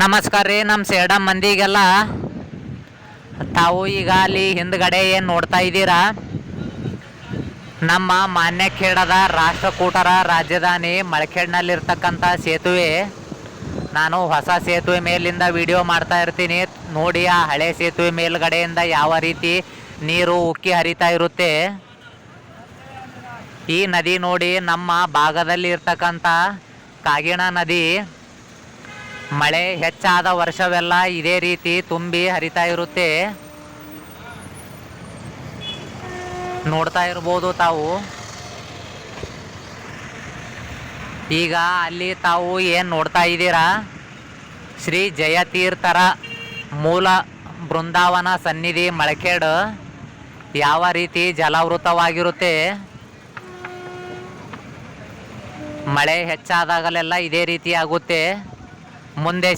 ನಮಸ್ಕಾರ ರೀ ನಮ್ಮ ಸೇಡ ಮಂದಿಗೆಲ್ಲ. ತಾವು ಈಗ ಅಲ್ಲಿ ಹಿಂದ್ಗಡೆ ಏನು ನೋಡ್ತಾ ಇದ್ದೀರಾ? ನಮ್ಮ ಮಾನ್ಯ ಖೇಡದ ರಾಷ್ಟ್ರಕೂಟರ ರಾಜಧಾನಿ ಮಳಖೇಡ್ನಲ್ಲಿರ್ತಕ್ಕಂಥ ಸೇತುವೆ. ನಾನು ಹೊಸ ಸೇತುವೆ ಮೇಲಿಂದ ವಿಡಿಯೋ ಮಾಡ್ತಾ ಇರ್ತೀನಿ. ನೋಡಿ ಆ ಹಳೆ ಸೇತುವೆ ಮೇಲ್ಗಡೆಯಿಂದ ಯಾವ ರೀತಿ ನೀರು ಉಕ್ಕಿ ಹರಿತಾ ಇರುತ್ತೆ. ಈ ನದಿ ನೋಡಿ ನಮ್ಮ ಭಾಗದಲ್ಲಿ ಇರ್ತಕ್ಕಂಥ ಕಾಗಿಣ ನದಿ. ಮಳೆ ಹೆಚ್ಚಾದ ವರ್ಷವೆಲ್ಲ ಇದೇ ರೀತಿ ತುಂಬಿ ಹರಿತಾ ಇರುತ್ತೆ. ನೋಡ್ತಾ ಇರ್ಬೋದು ತಾವು. ಈಗ ಅಲ್ಲಿ ತಾವು ಏನು ನೋಡ್ತಾ ಇದ್ದೀರಾ? ಶ್ರೀ ಜಯತೀರ್ಥರ ಮೂಲ ಬೃಂದಾವನ ಸನ್ನಿಧಿ ಮಳಕೇಡು ಯಾವ ರೀತಿ ಜಲಾವೃತವಾಗಿರುತ್ತೆ? ಮಳೆ ಹೆಚ್ಚಾದಾಗಲೆಲ್ಲ ಇದೇ ರೀತಿ ಆಗುತ್ತೆ. Monday